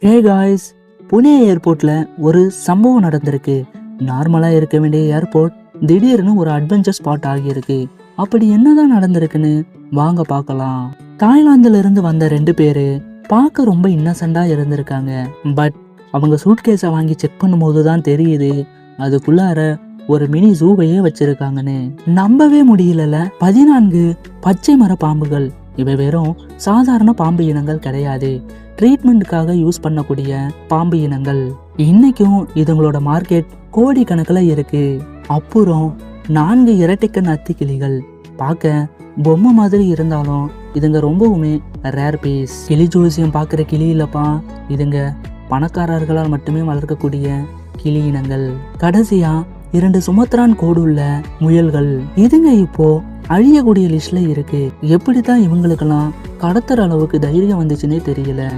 Hey guys Pune ஏர்போர்ட்ல ஒரு சம்பவம் நடந்திருக்கு. நார்மலா இருக்க வேண்டிய ஏர்போர்ட் திடீர்னு ஒரு அட்வென்ச்சர் ஸ்பாட் ஆகியிருக்கு. அப்படி என்னதான் நடந்திருக்குன்னு வாங்க பார்க்கலாம். தாய்லாந்துல இருந்து வந்த ரெண்டு பேரு பார்க்க ரொம்ப இன்னசென்டா இருந்திருக்காங்க. பட் அவங்க சூட்கேஸை வாங்கி செக் பண்ணும்போது தான் தெரியுது அதுக்குள்ளார ஒரு மினி ஜூவையே வச்சிருக்காங்கன்னு. நம்பவே முடியலல பதினான்கு பச்சை மர பாம்புகள். இவை வெறும் சாதாரண பாம்பு இனங்கள் கிடையாது. ட்ரீட்மெண்ட்டுக்காக யூஸ் பண்ணக்கூடிய பாம்பு இனங்கள். இன்னைக்கும் இதுங்களோட மார்க்கெட் கோடி கணக்கில் இருக்கு. அப்புறம் நான்கு இரட்டைக்கண் அத்தி கிளிகள் பார்க்க பொம்மை மாதிரி இருந்தாலும் இதுங்க ரொம்பவுமே ரேர் பீஸ் கிளி ஜோசியம் பார்க்குற கிளி இல்லப்பா. இதுங்க பணக்காரர்களால் மட்டுமே வளர்க்கக்கூடிய கிளி இனங்கள். கடைசியா இரண்டு சுமத்ரான் கோடு உள்ள முயல்கள். இதுங்க இப்போ அழியக்கூடிய லிஸ்ட்ல இருக்கு. எப்படிதான் இவங்களுக்கெல்லாம் கடத்துற அளவுக்கு தைரியம் வந்துச்சுன்னே தெரியல.